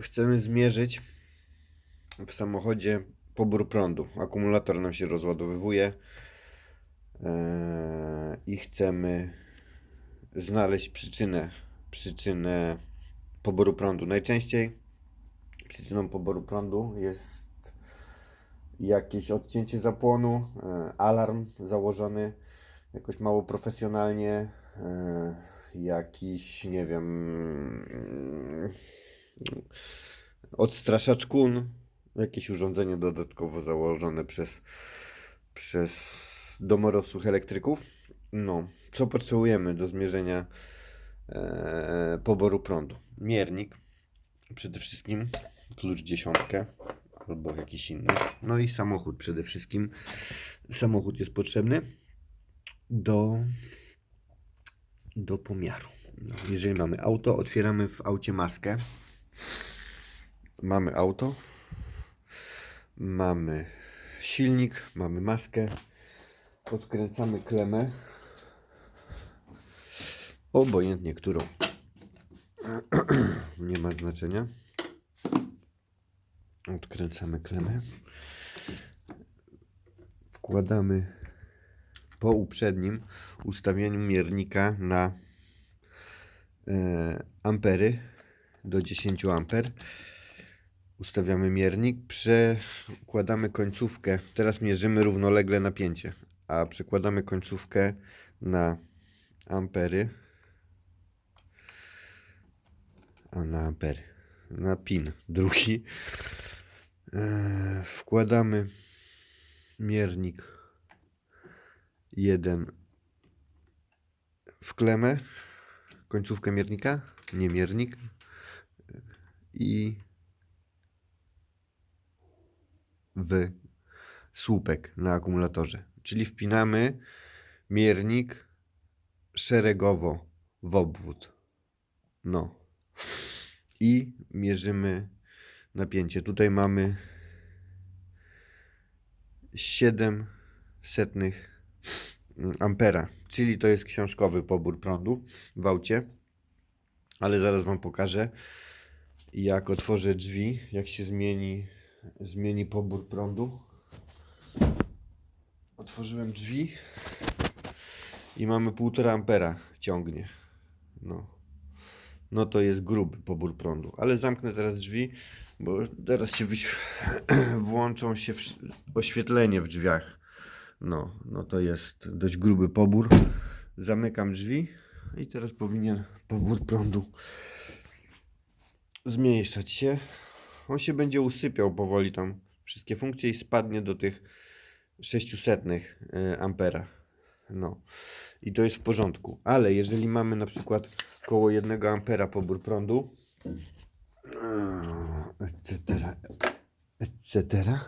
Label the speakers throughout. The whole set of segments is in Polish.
Speaker 1: chcemy zmierzyć w samochodzie pobór prądu. Akumulator nam się rozładowywuje eee, i chcemy znaleźć przyczynę, przyczynę poboru prądu. Najczęściej przyczyną poboru prądu jest jakieś odcięcie zapłonu, e, alarm założony jakoś mało profesjonalnie, e, jakiś, nie wiem, odstraszacz kun, jakieś urządzenie dodatkowo założone przez, przez domorosłych elektryków. No, co potrzebujemy do zmierzenia e, poboru prądu? Miernik, przede wszystkim klucz dziesiątkę albo jakiś inny. No i samochód przede wszystkim. Samochód jest potrzebny do, do pomiaru. No, jeżeli mamy auto, otwieramy w aucie maskę. Mamy auto, mamy silnik, mamy maskę, odkręcamy klemę, obojętnie którą, nie ma znaczenia. Odkręcamy klemę, wkładamy po uprzednim ustawieniu miernika na e, ampery do 10 amper. Ustawiamy miernik, przekładamy końcówkę. Teraz mierzymy równolegle napięcie, a przekładamy końcówkę na ampery. A na ampery. Na pin drugi. E, wkładamy miernik jeden w klemę, końcówkę miernika, nie miernik i w słupek na akumulatorze. Czyli wpinamy miernik szeregowo w obwód. No. I mierzymy napięcie. Tutaj mamy 7 setnych ampera, czyli to jest książkowy pobór prądu w aucie. Ale zaraz Wam pokażę, jak otworzę drzwi, jak się zmieni, zmieni pobór prądu. Otworzyłem drzwi i mamy 1,5 ampera ciągnie. No. no to jest gruby pobór prądu. Ale zamknę teraz drzwi, bo teraz się włączą się w... oświetlenie w drzwiach. No, no to jest dość gruby pobór. Zamykam drzwi i teraz powinien pobór prądu zmniejszać się. On się będzie usypiał powoli tam wszystkie funkcje i spadnie do tych 600 e, ampera. No. I to jest w porządku. Ale jeżeli mamy na przykład koło 1 ampera pobór prądu, etc., etc.,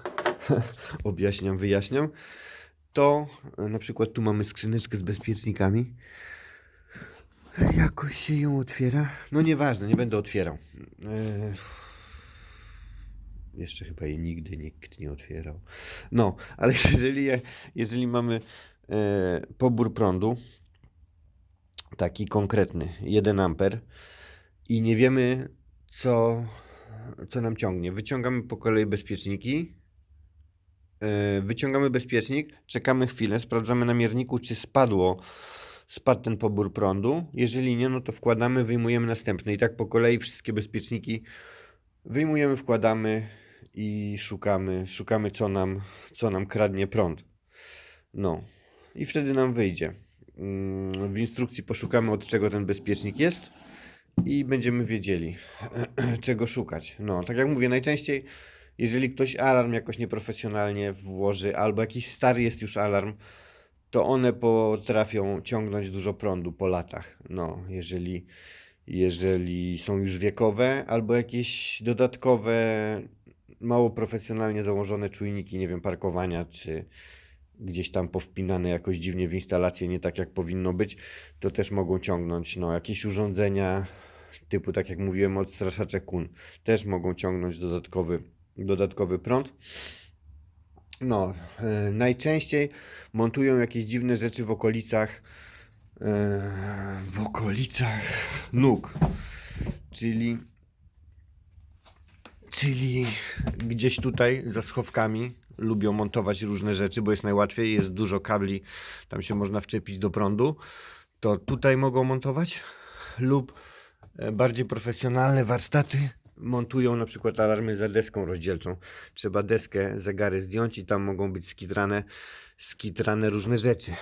Speaker 1: objaśniam, wyjaśniam, to e, na przykład tu mamy skrzyneczkę z bezpiecznikami. Jakoś się ją otwiera. No nieważne, nie będę otwierał. Eee, jeszcze chyba jej nigdy nikt nie otwierał. No, ale jeżeli, je- jeżeli mamy e, pobór prądu, taki konkretny, 1 amper i nie wiemy co, co nam ciągnie. Wyciągamy po kolei bezpieczniki. e, Wyciągamy bezpiecznik, czekamy chwilę, sprawdzamy na mierniku, czy spadło, spadł ten pobór prądu. Jeżeli nie, no to wkładamy, wyjmujemy następny. I tak po kolei wszystkie bezpieczniki wyjmujemy, wkładamy i szukamy, szukamy co nam, co nam kradnie prąd. No i wtedy nam wyjdzie. Mm, W instrukcji poszukamy od czego ten bezpiecznik jest i będziemy wiedzieli czego szukać. No, tak jak mówię, najczęściej jeżeli ktoś alarm jakoś nieprofesjonalnie włoży albo jakiś stary jest już alarm, to one potrafią ciągnąć dużo prądu po latach. No, jeżeli, jeżeli są już wiekowe, albo jakieś dodatkowe, mało profesjonalnie założone czujniki, nie wiem, parkowania, czy gdzieś tam powpinane jakoś dziwnie w instalację, nie tak jak powinno być, to też mogą ciągnąć, no, jakieś urządzenia typu, tak jak mówiłem, odstraszacze kun, też mogą ciągnąć dodatkowy, dodatkowy prąd. No, e, najczęściej montują jakieś dziwne rzeczy w okolicach e, w okolicach nóg. Czyli czyli gdzieś tutaj za schowkami lubią montować różne rzeczy, bo jest najłatwiej, jest dużo kabli, tam się można wczepić do prądu, to tutaj mogą montować? Lub e, bardziej profesjonalne warsztaty montują na przykład alarmy za deską rozdzielczą. Trzeba deskę, zegary zdjąć i tam mogą być skitrane, skitrane różne rzeczy.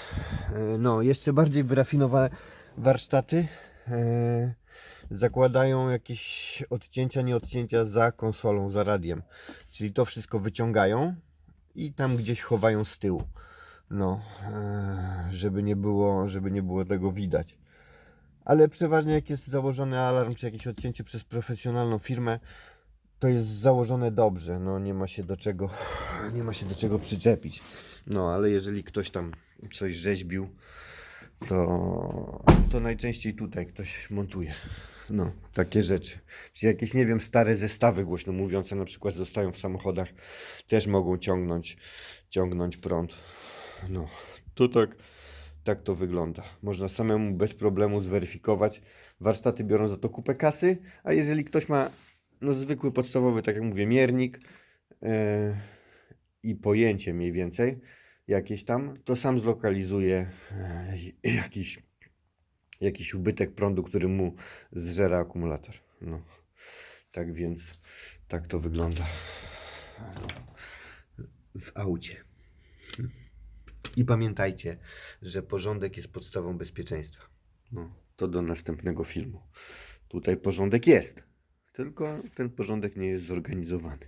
Speaker 1: E, No, jeszcze bardziej wyrafinowane warsztaty e, zakładają jakieś odcięcia, nie odcięcia za konsolą, za radiem. Czyli to wszystko wyciągają i tam gdzieś chowają z tyłu. No, e, żeby nie było, żeby nie było tego widać. Ale przeważnie jak jest założony alarm czy jakieś odcięcie przez profesjonalną firmę, to jest założone dobrze. No nie ma się do czego, nie ma się do czego przyczepić. No ale jeżeli ktoś tam coś rzeźbił, to, to najczęściej tutaj ktoś montuje. No, takie rzeczy. Czy jakieś, nie wiem, stare zestawy głośno mówiące na przykład zostają w samochodach, też mogą ciągnąć, ciągnąć prąd. No, to tak, tak to wygląda. Można samemu bez problemu zweryfikować. Warsztaty biorą za to kupę kasy, a jeżeli ktoś ma no, zwykły, podstawowy, tak jak mówię, miernik e, i pojęcie mniej więcej jakieś tam, to sam zlokalizuje e, jakiś, jakiś ubytek prądu, który mu zżera akumulator. No, tak więc tak to wygląda w aucie. I pamiętajcie, że porządek jest podstawą bezpieczeństwa. No, to do następnego filmu. Tutaj porządek jest, tylko ten porządek nie jest zorganizowany.